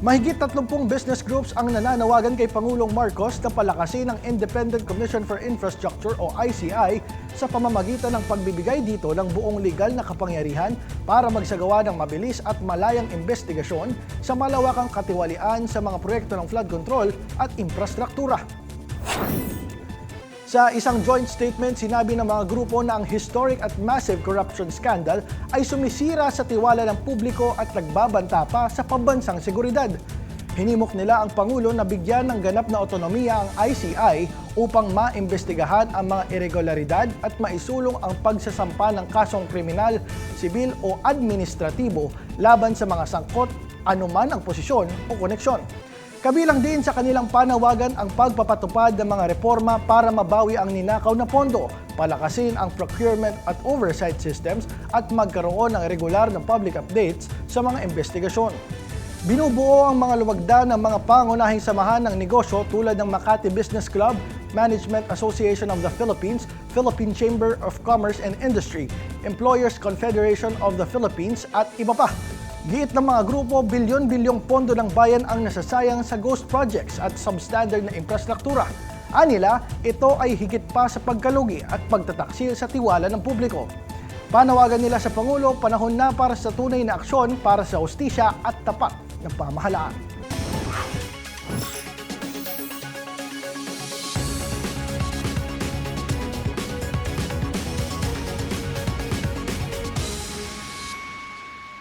Mahigit 30 business groups ang nananawagan kay Pangulong Marcos na palakasin ang Independent Commission for Infrastructure o ICI sa pamamagitan ng pagbibigay dito ng buong legal na kapangyarihan para magsagawa ng mabilis at malayang investigasyon sa malawakang katiwalian sa mga proyekto ng flood control at infrastruktura. Sa isang joint statement, sinabi ng mga grupo na ang historic at massive corruption scandal ay sumisira sa tiwala ng publiko at nagbabanta pa sa pambansang seguridad. Hinimok nila ang Pangulo na bigyan ng ganap na otonomiya ang ICI upang maimbestigahan ang mga irregularidad at maisulong ang pagsasampa ng kasong kriminal, sibil o administratibo laban sa mga sangkot anuman ang posisyon o koneksyon. Kabilang din sa kanilang panawagan ang pagpapatupad ng mga reforma para mabawi ang ninakaw na pondo, palakasin ang procurement at oversight systems at magkaroon ng regular na public updates sa mga investigasyon. Binubuo ang mga luwagda ng mga pangunahing samahan ng negosyo tulad ng Makati Business Club, Management Association of the Philippines, Philippine Chamber of Commerce and Industry, Employers Confederation of the Philippines at iba pa. Giit ng mga grupo, bilyon-bilyong pondo ng bayan ang nasasayang sa ghost projects at substandard na infrastruktura. Anila, ito ay higit pa sa pagkalugi at pagtataksil sa tiwala ng publiko. Panawagan nila sa Pangulo, panahon na para sa tunay na aksyon para sa hustisya at tapat na pamahalaan.